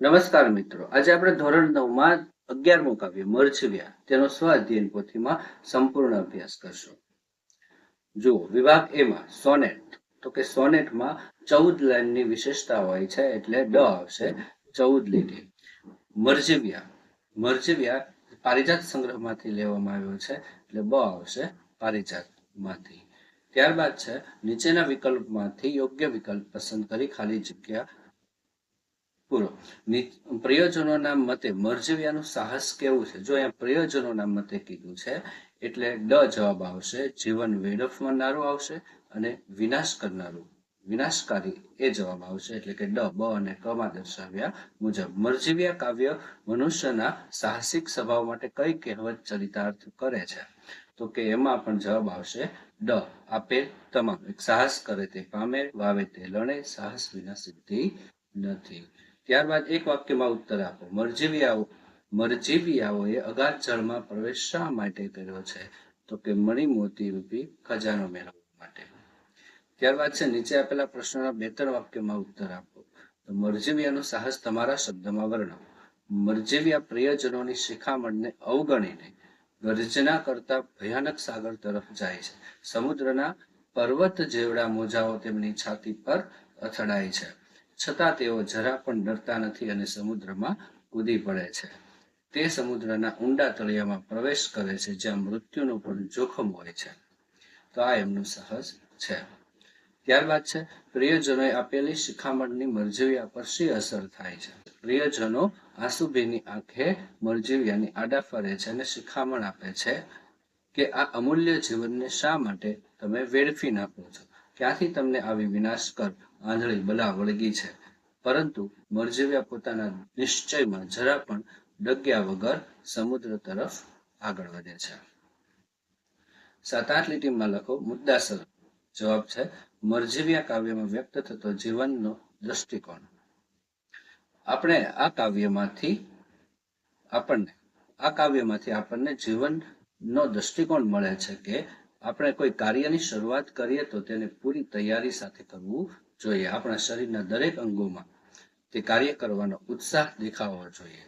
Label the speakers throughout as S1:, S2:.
S1: નમસ્કાર મિત્રો. આજે આપણે ધોરણ નવમાં અગિયારમું કાવ્ય મરછવ્યા તેનો સ્વાધ્યયન પોથીમાં સંપૂર્ણ અભ્યાસ કરશો. જુઓ, વિભાગ એમાં સોનેટ. તો કે સોનેટમાં ચૌદ લાઈનની વિશેષતા હોય છે એટલે ડ આવશે ચૌદ લીટી. મરજવ્યા મરજવ્યા પારિજાત સંગ્રહમાંથી લેવામાં આવ્યો છે એટલે બ આવશે પારિજાતમાંથી. ત્યારબાદ છે, નીચેના વિકલ્પમાંથી યોગ્ય વિકલ્પ પસંદ કરી ખાલી જગ્યા પૂરો. પ્રયોજનોના મતે મરજવ્યાનું સાહસ કેવું છે? જો અહીંયા પ્રયોજનોના મતે કીધું છે, એટલે ડ જવાબ આવશે, જીવન વેડફનારું આવશે અને વિનાશ કરનારું, વિનાશકારી એ જવાબ આવશે, એટલે કે ડ, બ અને ક માં દર્શાવ્યા મુજબ. મરજીવ્યા કાવ્ય મનુષ્યના સાહસિક સ્વભાવ માટે કઈ કહેવત ચરિતાર્થ કરે છે? તો કે એમાં પણ જવાબ આવશે, ડ, આપે તમામ. સાહસ કરે તે પામે, વાવે તે લણે સાહસ વિના સિદ્ધિ નથી. ત્યારબાદ એક વાક્યમાં ઉત્તર આપો. મરજીવિયાઓ મરજીવિયાઓએ અગાધ જળમાં પ્રવેશ શા માટે કર્યો છે? તો કે મણી મોતી રૂપી ખજાનો મેળવવા માટે. ત્યારબાદ છે, નીચે આપેલા પ્રશ્નોના બે ત્રણ વાક્યમાં ઉત્તર આપો. તો મરજીવિયાનું સાહસ તમારા શબ્દમાં વર્ણવો. મરજીવિયા પ્રિયજનોની શિખામણને અવગણીને ગર્જના કરતા ભયાનક સાગર તરફ જાય છે. સમુદ્રના પર્વત જેવડા મોજાઓ તેમની છાતી પર અથડાય છે. છતાં તેઓ જરા પણ ડરતા નથી અને સમુદ્રમાં કૂદી પડે છે. તે સમુદ્રના ઊંડા તળિયામાં પ્રવેશ કરે છે, જ્યાં મૃત્યુનું પણ જોખમ હોય છે. તો આ એમનું સાહસ છે. ત્યારબાદ છે, પ્રિયજનોએ આપેલી શિખામણની મરજીવ્યા પર શી અસર થાય છે? પ્રિયજનો આંસુભીની આંખે મરજીવ્યાની આડા ફરે છે અને શિખામણ આપે છે કે આ અમૂલ્ય જીવનને શા માટે તમે વેડફી નાખો છો? ક્યાંથી તમને આવી વિનાશકર આંધળી બલા વળગી છે. પરંતુ મરજીવ્યા પોતાના નિશ્ચયમાં જરા પણ ડગ્યા વગર સમુદ્ર તરફ આગળ વધે છે. સાત આઠ લીટીમાં લખો, મુદ્દાસર. જવાબ છે, મરજીવ્યા કાવ્યમાં વ્યક્ત થતો જીવનનો દ્રષ્ટિકોણ. આપણે આ કાવ્યમાંથી આપણને, આ કાવ્યમાંથી આપણને જીવનનો દ્રષ્ટિકોણ મળે છે કે આપણે કોઈ કાર્યની શરૂઆત કરીએ તો તેને પૂરી તૈયારી સાથે કરવું જોઈએ આપણા શરીરના દરેક અંગોમાં તે કાર્ય કરવાનો ઉત્સાહ દેખાવો જોઈએ.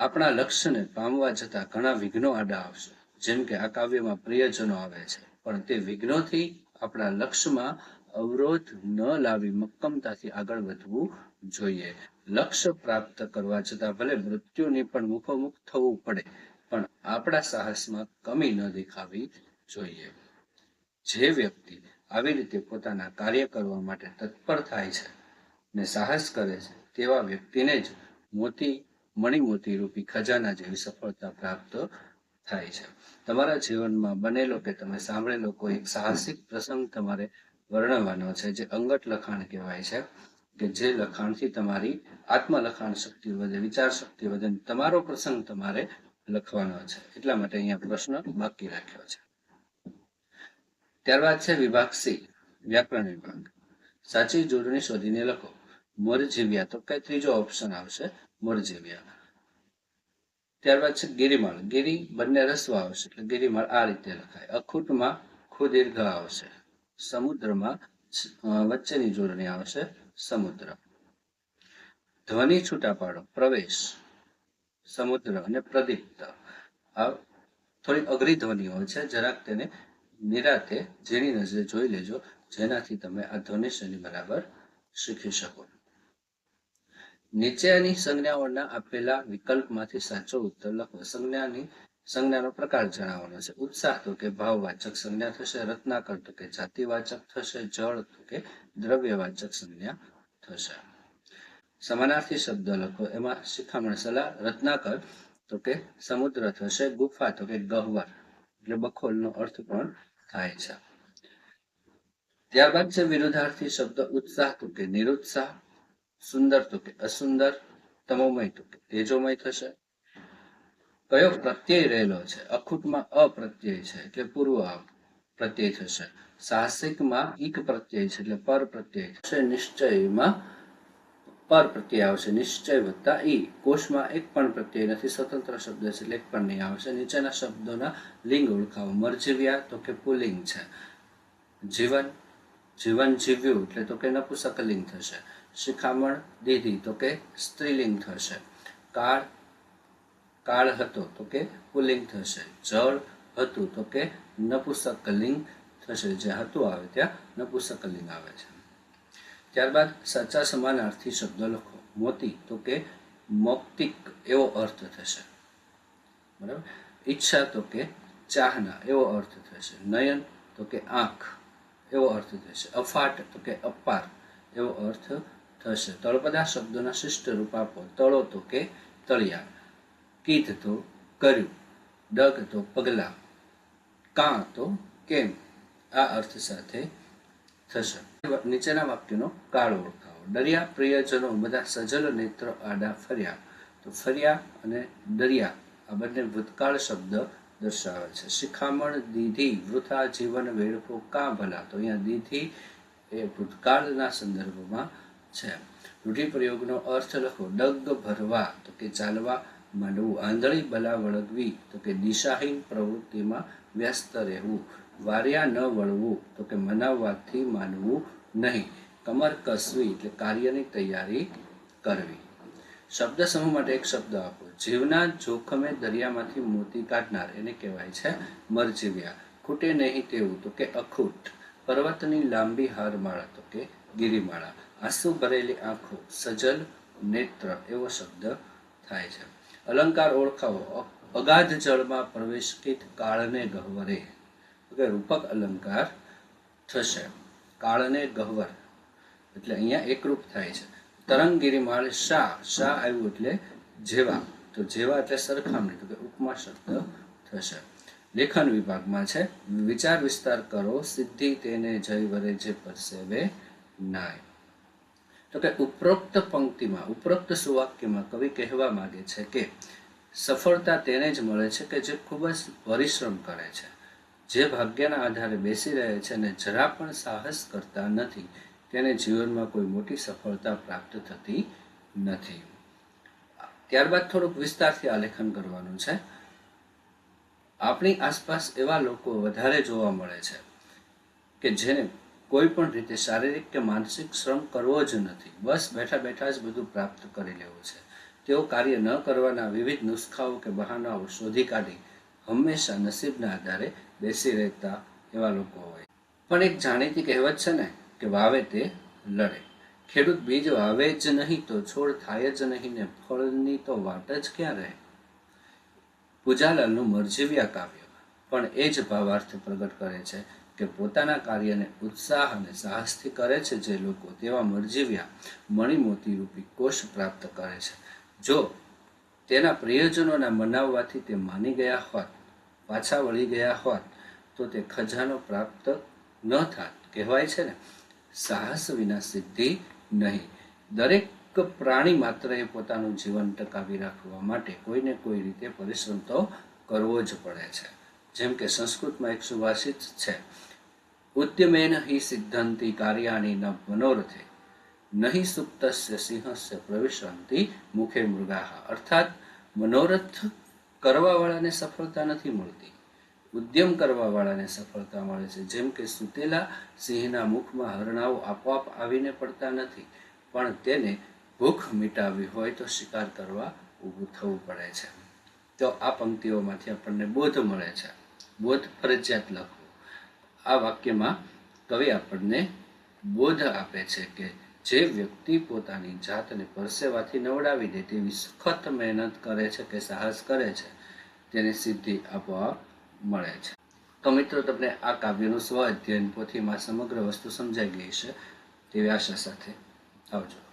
S1: આપણા લક્ષ્યને પામવા જતા ઘણા વિઘ્નો આડા આવશે. જેમ કે આ કાવ્યમાં પ્રિયજનો આવે છે, પણ તે વિઘ્નોથી આપણા લક્ષ્યમાં અવરોધ ન લાવી મક્કમતાથી આગળ વધવું જોઈએ. લક્ષ્ય પ્રાપ્ત કરવા જતા ભલે મૃત્યુની પણ મુખોમુખ થવું પડે, પણ આપણા સાહસમાં કમી ન દેખાવી જોઈએ. જે વ્યક્તિ આવી રીતે પોતાના કાર્ય કરવા માટે તત્પર થાય છે ને સાહસ કરે છે, તેવા વ્યક્તિને જ મોતી, મણિમોતી રૂપી ખજાના જેવી સફળતા પ્રાપ્ત થાય છે. તમારા જીવનમાં બનેલો કે તમે સાંભળેલો કોઈ એક સાહસિક પ્રસંગ તમારે વર્ણવવાનો છે, જે અંગત લખાણ કહેવાય છે, કે જે લખાણથી તમારી આત્મલખાણ શક્તિ વધે, વિચાર શક્તિ વધે તમારો પ્રસંગ તમારે લખવાનો છે. એટલા માટે અહીંયા પ્રશ્ન બાકી રાખ્યો છે. ત્યારબાદ છે વિભાગ સી, વ્યાકરણ વિભાગ. સાચી જોડણી શોધીને લખો. મોરજીવ્યા. તો કઈ ત્રીજો ઓપ્શન આવશે? મોરજીવ્યા. ત્યારબાદ છે ગિરિમાળ. ગિરી બંને રસ્વ આવશે. એટલે ગિરિમાળ આ રીતે લખાય. અખૂટમાં ખુદીર્ઘ આવશે. સમુદ્રમાં વચ્ચેની જોડણી આવશે. સમુદ્ર. ધ્વનિ છૂટા પાડો પ્રવેશ. સમુદ્ર અને પ્રદીપ્ત. આ થોડી અઘરી ધ્વનિ હોય છે. જરાક તેને નિરાતે ઝીણી નજરે જોઈ લેજો, જેનાથી તમે આ ધ્વનિ શ્રેણી બરાબર શીખી શકો. નીચેની સંજ્ઞાઓના આપેલા વિકલ્પમાંથી સાચો ઉત્તર લખો. સંજ્ઞાની, સંજ્ઞાનો પ્રકાર જણાવવાનો છે. ઉત્સાહ તો કે ભાવવાચક સંજ્ઞા થશે, રત્નાકર તો કે જાતિવાચક થશે, જળ તો કે દ્રવ્યવાચક સંજ્ઞા થશે. સમાનાર્થી શબ્દ લખો. એમાં શિખામણ સલાહ, રત્નાકર તો કે સમુદ્ર થશે, ગુફા તો કે ગહ્વર. એટલે બખોલનો અર્થ પણ થાય છે. ત્યારબાદ છે વિરુદ્ધાર્થી શબ્દ ઉત્સાહ તો કે નિરુત્સાહ, સુંદર તો કે અસુંદર, તમોમય તો કે તેજોમય થશે. કયો પ્રત્યય રહેલો છે? અખૂટમાં અપ્રત્યય છે એટલે પૂર્વ પ્રત્યય થશે? સાહસિકમાં ઈક પ્રત્યય છે એટલે પર પ્રત્યય થશે નિશ્ચયમાં પર પ્રત્યય આવશે, નિશ્ચય વત્તા ઈ કોષમાં એક પણ પ્રત્યય નથી, સ્વતંત્ર શબ્દ છે, એટલે એક પણ નહીં આવશે. નીચેના શબ્દોના લિંગ ઓળખાવો. મરજીવ્યા તો કે પુલિંગ છે. જીવન જીવન જીવ્યું એટલે તો કે નપુસકલિંગ થશે. શિખામણ દીધી તો કે સ્ત્રીલિંગ થશે. કાળ કાળ હતો તો કે પુલિંગ થશે. જળ હતું તો કે નપુસકલિંગ થશે. જે હતું આવે, ત્યાં નપુસકલિંગ આવે છે. ત્યારબાદ સાચા સમાનાર્થી શબ્દ લખો. મોતી, તો કે મૌક્તિક, એવો અર્થ થશે. બરાબર? ઈચ્છા, તો કે ચાહના, એવો અર્થ થશે. નયન, તો કે આંખ, એવો અર્થ થશે. અફાટ, તો કે અપાર, એવો અર્થ થશે. તળપદા શબ્દોના શિષ્ટ રૂપ આપો. તળો, તો કે તળિયા. કીત તો કર્યું. ડગ, તો પગલા. કાં, તો કેમ? આ અર્થ સાથે થશે. નીચેના વાક્યનો કાળ ઓળખાવો દરિયા પ્રિયજનો, બધા સજલ નેત્ર આડા ફર્યા. તો ફર્યા અને દરિયા, આ બંને ભૂતકાળ શબ્દ દર્શાવે છે. શિખામણ, દીધી, વૃથા જીવન, વેડફો કાં ભલા? તો અહીંયા દીધી એ ભૂતકાળના સંદર્ભમાં છે. રૂઢિપ્રયોગનો અર્થ લખો, ડગ ભરવા તો કે ચાલવા માંડવું. આંધળી બલા વળગવી, તો કે દિશાહીન પ્રવૃત્તિમાં વ્યસ્ત રહેવું. વાર્યા ન વળવું, તો કે મનાવવાથી માનવું નહીં. કમર કસવી એટલે કાર્યની તૈયારી કરવી. શબ્દ સમૂહ માટે એક શબ્દ આપો. જીવના જોખમે દરિયામાંથી મોતી કાઢનાર, એને કહેવાય છે મરજીવ્યા. ખૂટે નહીં તેવું, તો કે અખૂટ. પર્વતની લાંબી હારમાળા, તો કે ગિરિમાળા. આંસુ ભરેલી આંખો, સજલ નેત્ર, એવો શબ્દ થાય છે. અલંકાર ઓળખાવો. અગાધ જળમાં પ્રવેશિત કાળને ગહ્વરે. કે રૂપક અલંકાર થશે. કાળને ગહવર. એટલે અહીંયા એકરૂપ થાય છે. તરંગગીરીમાળ શા શા આવ્યું એટલે જેવા. તો જેવા એટલે સરખામણી, તો કે ઉપમા શબ્દ થશે. લેખન વિભાગમાં છે, વિચાર વિસ્તાર કરો, સિદ્ધિ તેને જય વરે જે પરસેવે નાય. તો કે ઉપરોક્ત પંક્તિમાં, ઉપરોક્ત સુવાક્યમાં કવિ કહેવા માંગે છે કે સફળતા તેને જ મળે છે કે જે ખૂબ જ પરિશ્રમ કરે છે. જે ભાગ્યના આધારે બેસી રહે છે અને જરા પણ સાહસ કરતા નથી, તેને જીવનમાં કોઈ મોટી સફળતા પ્રાપ્ત થતી નથી. ત્યારબાદ થોડુંક વિસ્તારથી આલેખન કરવાનું છે. આપણી આસપાસ એવા લોકો વધારે જોવા મળે છે કે જેને કોઈ પણ રીતે શારીરિક કે માનસિક શ્રમ કરવો જ નથી. બસ બેઠા બેઠા જ બધું પ્રાપ્ત કરી લેવું છે. તેઓ કાર્ય ન કરવાના વિવિધ નુસ્ખાઓ કે બહાનાઓ શોધી કાઢી હંમેશા નસીબના આધારે બેસી રહેતા એવા લોકો હોય. પણ એક જાણીતી કહેવત છે ને કે વાવે તે લડે. ખેડૂત બીજ વાવે જ નહીં તો છોડ થાય જ નહીં ને ફળની તો વાટ જ ક્યાં રહે? પૂજાલાલનું મરજીવ્યા કાવ્ય પણ એ જ ભાવાર્થ પ્રગટ કરે છે કે પોતાના કાર્યને ઉત્સાહ અને સાહસથી કરે છે જે લોકો તેવા મરજીવ્યા મણિમોતી રૂપી કોષ પ્રાપ્ત કરે છે. જો તેના પ્રિયજનોના મનાવવાથી તે માની ગયા હોત પાછા વળી ગયા હોત, તો તે ખજાનો પ્રાપ્ત ન થાત. કહેવાય છે ને, સાહસ વિના સિદ્ધિ નહીં. દરેક પ્રાણી માત્ર એ પોતાનું જીવન ટકાવી રાખવા માટે કોઈને કોઈ રીતે પરિશ્રમ તો કરવો જ પડે છે. જેમ કે સંસ્કૃતમાં એક સુભાષિત છે, ઉદ્યમેન હિ સિદ્ધંતિ કાર્યાણી ન મનોરથે. નહીં સુપ્તસ્ય સિંહસ્ય પ્રવિશંતિ મુખે મૃગાહ. અર્થાત, મનોરથ કરવાવાળાને સફળતા નથી મળતી. ઉદ્યમ કરવાવાળાને સફળતા મળે છે. જેમ કે સુતેલા સિંહના મુખમાં હરણાઓ આપોઆપ આવીને પડતા નથી, પણ તેને ભૂખ મિટાવવી હોય તો શિકાર કરવા ઊભું થવું પડે છે. તો આ પંક્તિઓમાંથી આપણને બોધ મળે છે. બોધ ફરજિયાત લખવું. આ વાક્યમાં કવિ આપણને બોધ આપે છે કે જે વ્યક્તિ પોતાની જાતને પરસેવાથી નવડાવી દે તેવી સખત મહેનત કરે છે કે સાહસ કરે છે, તેને સિદ્ધિ આપોઆપ મળે છે. તો મિત્રો, તમને આ કાવ્યનું સ્વ અધ્યયન પોથીમાં સમગ્ર વસ્તુ સમજાઈ ગઈ છે તેવી આશા સાથે આવજો.